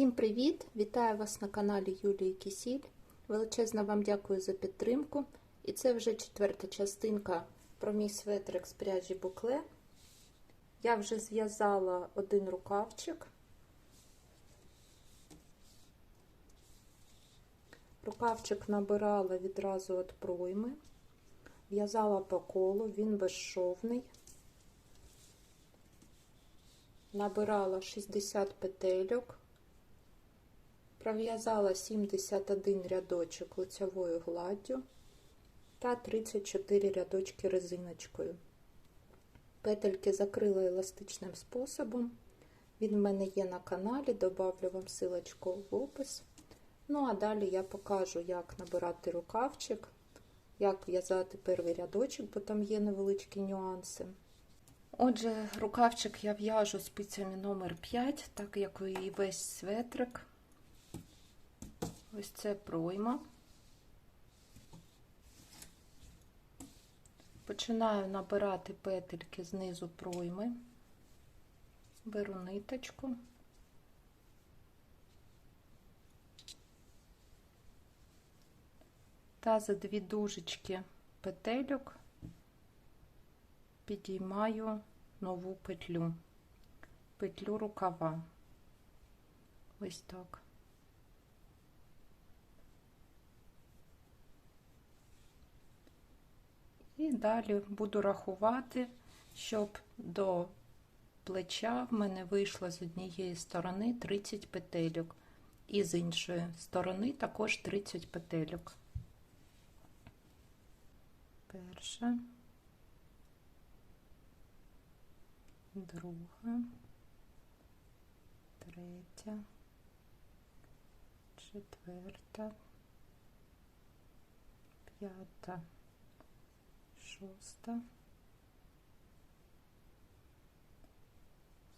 Всім привіт! Вітаю вас на каналі Юлії Кісіль. Величезно вам дякую за підтримку. І це вже четверта частинка про мій светрик з пряжі букле. Я вже зв'язала один рукавчик. Рукавчик набирала відразу від пройми, в'язала по колу, він безшовний. Набирала 60 петельок, пров'язала 71 рядочок лицевою гладдю та 34 рядочки резиночкою. Петельки закрила еластичним способом. Він в мене є на каналі, добавлю вам силочку в опис. Ну, а далі я покажу, як набирати рукавчик, як в'язати перший рядочок, бо там є невеличкі нюанси. Отже, рукавчик я в'яжу спицями номер 5 так як і весь светрик. Ось це пройма. Починаю набирати петельки знизу пройми, беру ниточку. Та за дві дужечки петельок підіймаю нову петлю, петлю рукава. Ось так. І далі буду рахувати, щоб до плеча в мене вийшло з однієї сторони 30 петельок, і з іншої сторони також 30 петельок. Перша, друга, третя, четверта, п'ята шоста,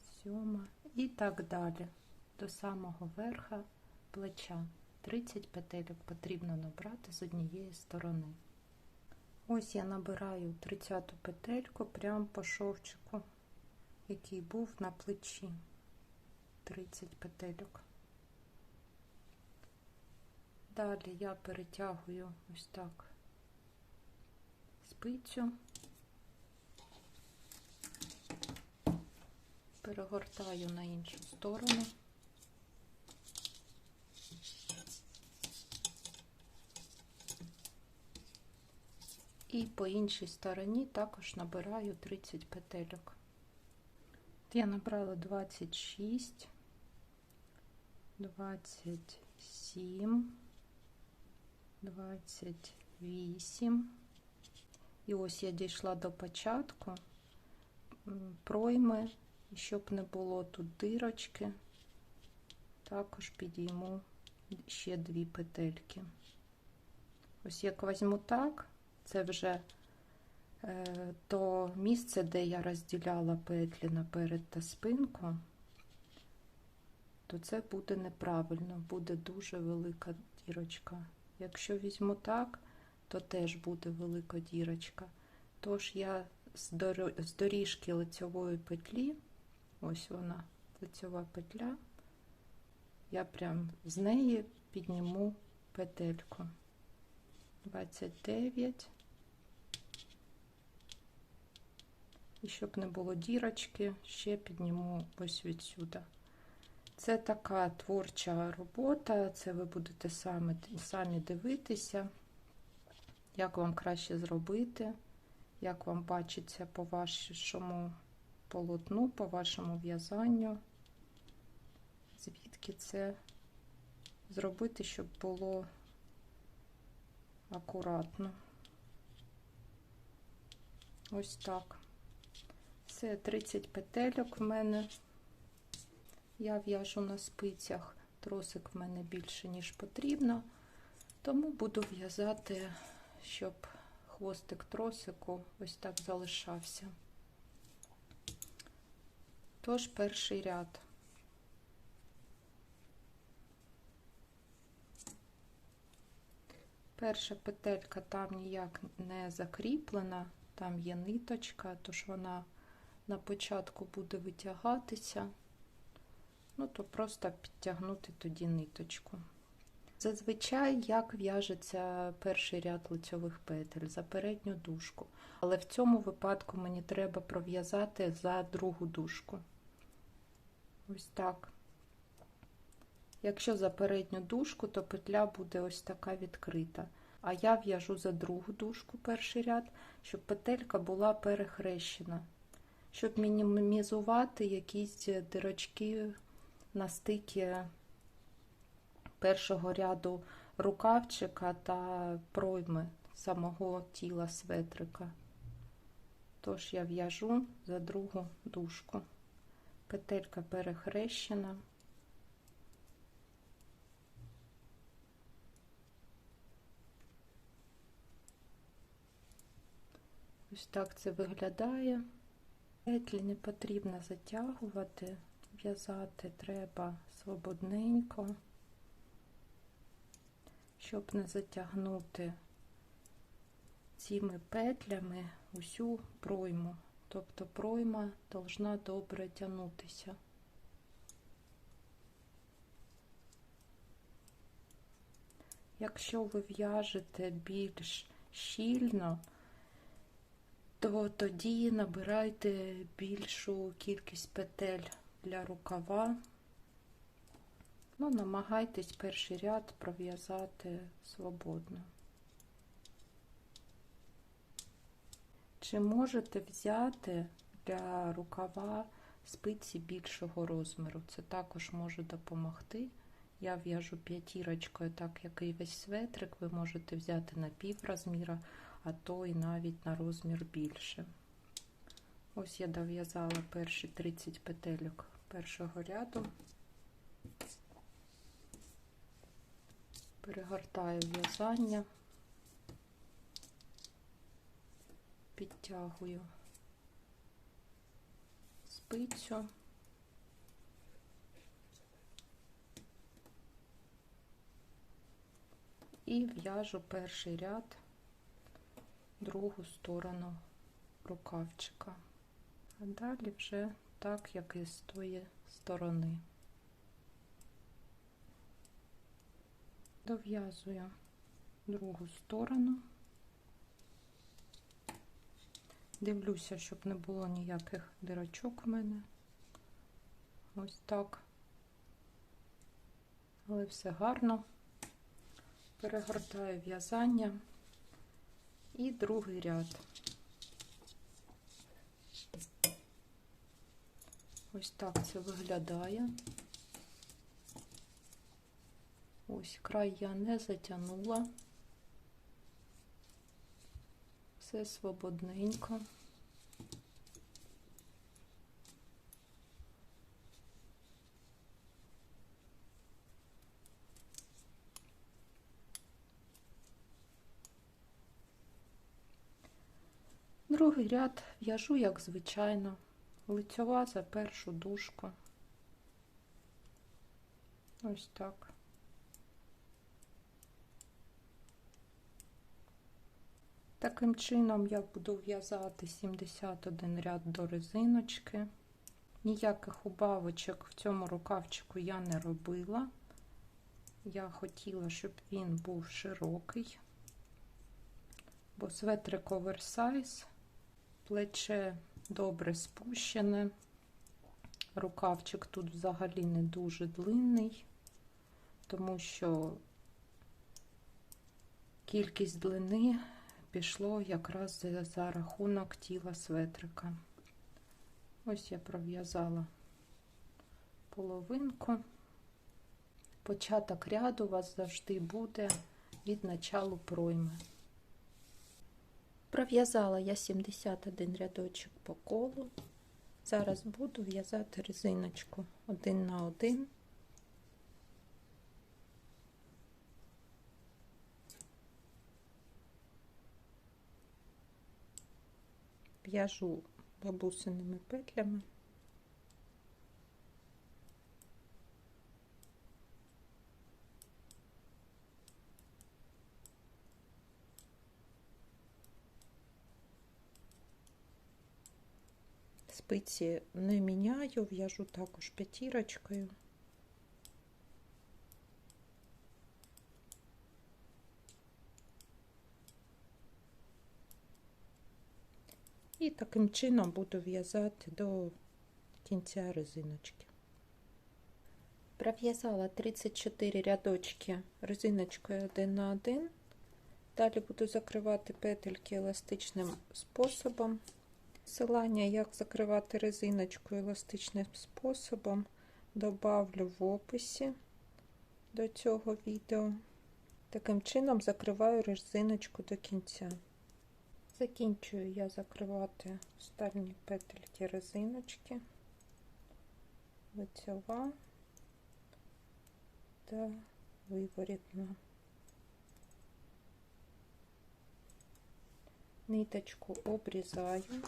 сьома і так далі. До самого верха плеча. 30 петельок потрібно набрати з однієї сторони. Ось я набираю 30 петельку прямо по шовчику, який був на плечі. 30 петельок. Далі я перетягую ось так спицю, перегортаю на іншу сторону. І по іншій стороні також набираю 30 петельок. Я набрала 26, 27, 28. І ось я дійшла до початку пройми, щоб не було тут дирочки, також підійму ще дві петельки. Ось як візьму так, це вже е, то місце, де я розділяла петлі наперед та спинку, то це буде неправильно, буде дуже велика дірочка. Якщо візьму так, то теж буде велика дірочка. Тож я з доріжки лицьової петлі, ось вона, лицьова петля, я прям з неї підніму петельку. 29. І щоб не було дірочки, ще підніму ось відсюди. Це така творча робота, це ви будете самі, самі дивитися як вам краще зробити, як вам бачиться по вашому полотну, по вашому в'язанню, звідки це зробити, щоб було акуратно. Ось так. Це 30 петельок в мене. Я в'яжу на спицях, тросик в мене більше, ніж потрібно, тому буду в'язати щоб хвостик тросику ось так залишався. Тож перший ряд. Перша петелька там ніяк не закріплена, там є ниточка, тож вона на початку буде витягатися. ну то просто підтягнути тоді ниточку. Зазвичай як в'яжеться перший ряд лицьових петель за передню дужку, але в цьому випадку мені треба пров'язати за другу дужку. Ось так. Якщо за передню дужку, то петля буде ось така відкрита. А я в'яжу за другу дужку перший ряд, щоб петелька була перехрещена, щоб мінімізувати якісь дирочки на стикі першого ряду рукавчика та пройми самого тіла светрика. Тож я в'яжу за другу дужку. Петелька перехрещена. Ось так це виглядає. Петлі не потрібно затягувати, в'язати треба свободненько, щоб не затягнути цими петлями усю пройму. Тобто пройма должна добре тягнутися. Якщо ви в'яжете більш щільно, то тоді набирайте більшу кількість петель для рукава. Ну, намагайтесь перший ряд пров'язати свободно. Чи можете взяти для рукава спиці більшого розміру? Це також може допомогти. Я в'яжу п'ятірочкою, так як і весь светрик, ви можете взяти на пів розміра, а то і навіть на розмір більше. Ось я дов'язала перші 30 петельок першого ряду. Перегортаю в'язання, підтягую спицю. І в'яжу перший ряд другу сторону рукавчика. А далі вже так, як і з тої сторони. Дов'язую другу сторону. Дивлюся, щоб не було ніяких дирочок у мене. Ось так. Але все гарно. Перегортаю в'язання і другий ряд. Ось так це виглядає. Ось край я не затягнула. Все свободненько. Другий ряд в'яжу, як звичайно, лицьова за першу дужку. Ось так. Таким чином я буду в'язати 71 ряд до резиночки. Ніяких убавочок в цьому рукавчику я не робила. Я хотіла, щоб він був широкий, бо светрик оверсайз, плече добре спущене, рукавчик тут взагалі не дуже длинний, тому що кількість длини пішло якраз за рахунок тіла светрика. Ось я пров'язала половинку. Початок ряду у вас завжди буде від началу пройми. Пров'язала я 71 рядочок по колу. Зараз буду в'язати резиночку один на один. В'яжу бабусиними петлями. Спиці не міняю, в'яжу також п'ятірочкою. І таким чином буду в'язати до кінця резиночки. Пров'язала 34 рядочки резиночкою 1 на 1. Далі буду закривати петельки еластичним способом. Посилання, як закривати резиночку еластичним способом, добавлю в описі до цього відео. Таким чином закриваю резиночку до кінця. Закінчую я закривати останні петельки резиночки, лицьова та виворітна. Ниточку обрізаю.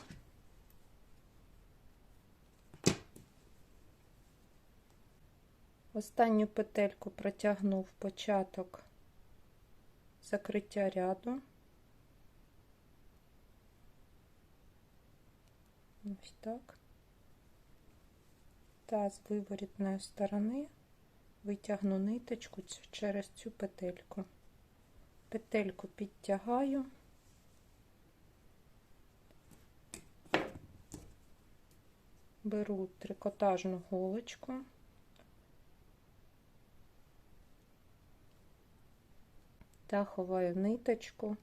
Останню петельку протягнув початок закриття ряду. Ось так. Та з виворітної сторони витягну ниточку через цю петельку. Петельку підтягаю. Беру трикотажну голочку. Та ховаю ниточку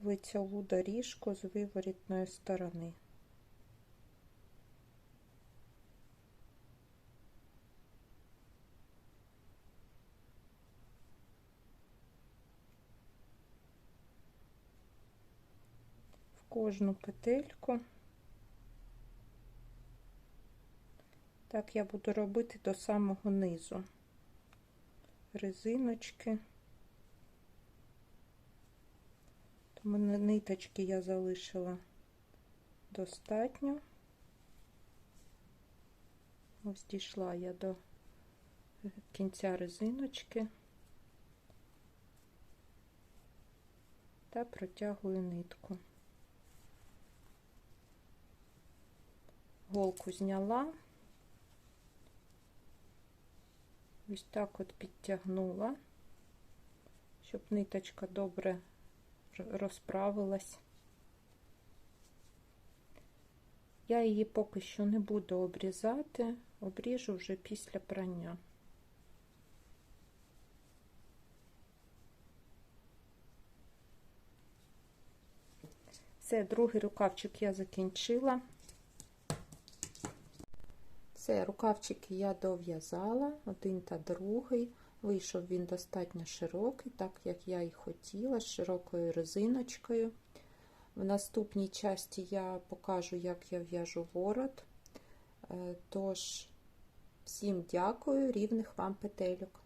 в лицьову доріжку з виворітної сторони. Кожну петельку. Так я буду робити до самого низу резиночки. Тому ниточки я залишила достатньо. Ось дійшла я до кінця резиночки та протягую нитку. Голку зняла. Ось так от підтягнула, щоб ниточка добре розправилась. Я її поки що не буду обрізати, обріжу вже після прання. Все, другий рукавчик я закінчила. Все, рукавчики я дов'язала, один та другий. Вийшов він достатньо широкий, так як я і хотіла, з широкою резиночкою. В наступній часті я покажу, як я в'яжу ворот. Тож, всім дякую, рівних вам петельок.